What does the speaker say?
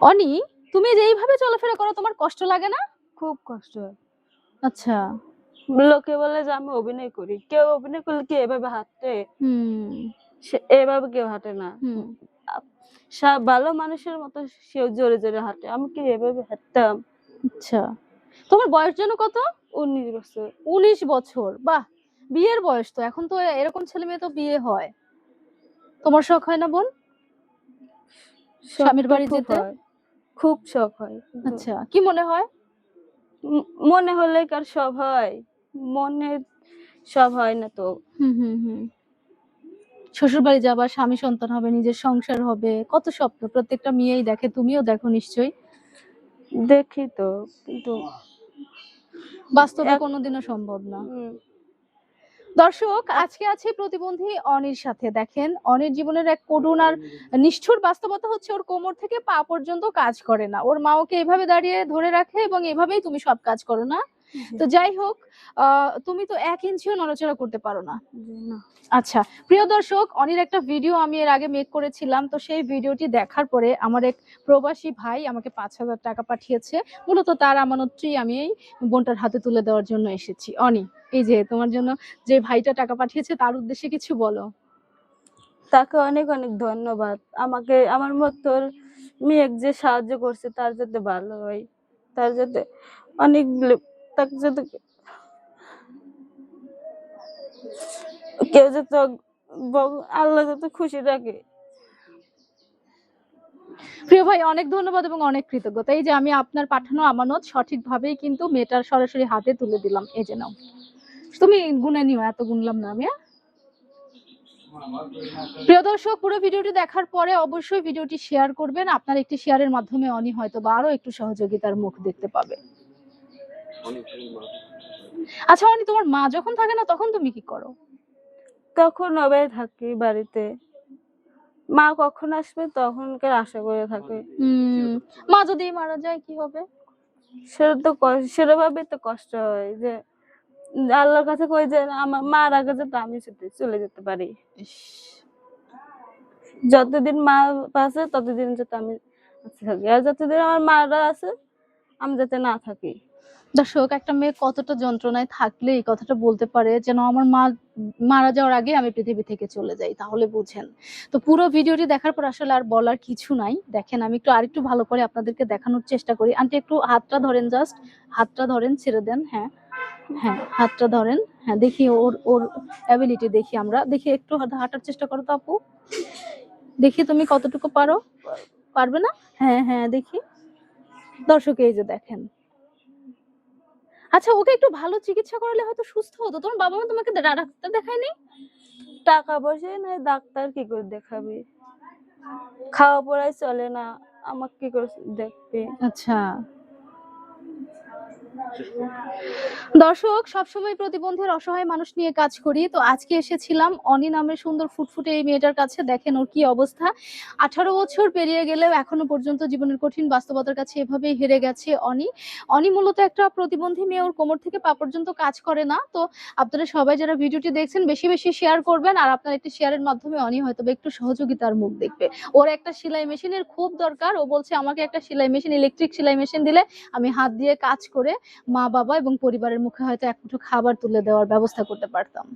অনি তুমি যে এইভাবে চলাফেরা করো তোমার কষ্ট লাগে না? খুব কষ্ট। আচ্ছা। লোকে বলে যে আমি অভিনয় করি। কেউ অভিনয় করলে কি এভাবে হাঁটে? এভাবে কেউ হাঁটে না। সব ভালো মানুষের মতো সেও জোরে জোরে হাঁটে। আমি কি এভাবে হাঁটতাম? আচ্ছা। তোমার বয়স যেন কত? উনিশ বছর। উনিশ বছর। বাহ! বিয়ের বয়স তো। এখন তো এরকম ছেলে মেয়ে তো বিয়ে হয়। তোমার শখ হয় না বোন? স্বামীর বাড়ি যেতে? খুব শখ হয়। আচ্ছা কি মনে হয়? মনে হলে কার সব হয়? মনে সব হয় না তো। হুম হুম হুম। শ্বশুর বাড়ি যাবা স্বামী সন্তান হবে নিজের সংসার হবে কত স্বপ্ন? প্রত্যেকটা মেয়েই দেখে তুমিও দেখো নিশ্চয়ই। দেখি তো কিন্তু বাস্তবে কোনোদিনও সম্ভব না। দর্শক, আজকে আছে প্রতিবন্ধী অনির সাথে। দেখেন, অনির জীবনের এক করুণ আর নিষ্ঠুর বাস্তবতা হচ্ছে ওর কোমর থেকে পা পর্যন্ত কাজ করে না। ওর মা ওকে এভাবে দাঁড়িয়ে ধরে রাখে এবং এভাবেই তুমি সব কাজ করো, না? তো যাই হোক তুমি তো এক ইঞ্চিও নড়াচড়া করতে পারো না। না। আচ্ছা প্রিয় দর্শক অনির একটা ভিডিও আমি এর আগে মেক করেছিলাম তো সেই ভিডিওটি দেখার পরে আমার এক প্রবাসী ভাই আমাকে পাঁচ হাজার টাকা পাঠিয়েছে। মূলত তার আমানতটি আমি এই বোনটার হাতে তুলে দেওয়ার জন্য এসেছি। অনি এই যে তোমার জন্য যে ভাইটা টাকা পাঠিয়েছে তার উদ্দেশ্যে কিছু বলো। তাকে অনেক অনেক ধন্যবাদ। আমাকে আমার মতো মেয়ে যে সাহায্য করছে তার যাতে ভালো হয় তার যাতে অনেক তাকে যাতে কেউ যাতে ভগ- আল্লাহ যাতে খুশি রাখে। প্রিয় ভাই, অনেক ধন্যবাদ এবং অনেক কৃতজ্ঞতা। এই যে আমি আপনার পাঠানো আমানত সঠিকভাবেই কিন্তু মেয়েটার সরাসরি হাতে তুলে দিলাম। এই যে নাও। তুমি গুনে নিও, এত গুনলাম না আমি হ্যাঁ? প্রিয় দর্শক, পুরো ভিডিওটি দেখার পরে অবশ্যই ভিডিওটি শেয়ার করবেন। আপনার একটি শেয়ারের মাধ্যমে অনি হয়তো বা আরও একটু সহযোগিতার মুখ দেখতে পাবে। আচ্ছা অনি তোমার মা যখন থাকে না তখন তুমি কি করো? তখন অবাই থাকি বাড়িতে। মা কখন আসবে তখনকার আশা করে থাকে। মা যদি মারা যায় কি হবে? সেটা তো ক- সেরকমভাবে তো কষ্ট হয় যে আল্লাহর কাছে কই যে আমার মার আগে যাতে আমি যেতে- চলে যেতে পারি। ইস, যতদিন মা আছে ততদিন যাতে আমি থাকি। আর যতদিন আমার মারা আছে আমি যাতে না থাকি। দর্শক, একটা মেয়ে কতটা যন্ত্রণায় থাকলে এই কথাটা বলতে পারে? যেন আমার মা মারা যাওয়ার আগে আমি পৃথিবী থেকে চলে যাই, তাহলে বুঝেন। তো পুরো ভিডিওটি দেখার পর আসলে আর বলার কিছু নাই। দেখেন, আমি একটু আরেকটু ভালো করে আপনাদেরকে দেখানোর চেষ্টা করি। আন্টি, একটু হাতটা ধরেন জাস্ট হাতটা ধরেন, ছেড়ে দেন হ্যাঁ। হ্যাঁ হাতটা ধরেন। হ্যাঁ দেখি ওর ওর অ্যাবিলিটি দেখি আমরা। দেখি একটু হাঁটা- হাঁটার চেষ্টা করো তো আপু। দেখি তুমি কতটুকু পারো? পারবে না? হ্যাঁ হ্যাঁ দেখি। দর্শক, এই যে দেখেন। আচ্ছা ওকে একটু ভালো চিকিৎসা করালে হয়তো সুস্থ হতো। তোমার বাবা মা তোমাকে ডাক্তার দেখায়নি? টাকা পয়সা নাই ডাক্তার কি করে দেখাবে? খাওয়া পড়াই চলে না আমাকে কি করে দেখবে? আচ্ছা। দর্শক, সবসময় প্রতিবন্ধীর অসহায় মানুষ নিয়ে কাজ করি। তো আজকে এসেছিলাম অনি নামের সুন্দর ফুটফুটে এই মেয়েটার কাছে। দেখেন ওর কি অবস্থা। আঠারো বছর পেরিয়ে গেলেও এখনও পর্যন্ত জীবনের কঠিন বাস্তবতার কাছে এভাবেই হেরে গেছে অনি। অনি মূলত একটা প্রতিবন্ধী মেয়ে, ওর কোমর থেকে পা পর্যন্ত কাজ করে না। তো আপনারা সবাই যারা ভিডিওটি দেখছেন, বেশি বেশি শেয়ার করবেন। আর আপনার একটি শেয়ারের মাধ্যমে অনি হয়তো একটু সহযোগিতার মুখ দেখবে। ওর একটা সেলাই মেশিনের খুব দরকার। ও বলছে, আমাকে একটা সেলাই মেশিন ইলেকট্রিক সেলাই মেশিন দিলে আমি হাত দিয়ে কাজ করে মা বাবা এবং পরিবারের মুখে হয়তো এক মুঠো খাবার তুলে দেওয়ার ব্যবস্থা করতে পারতাম।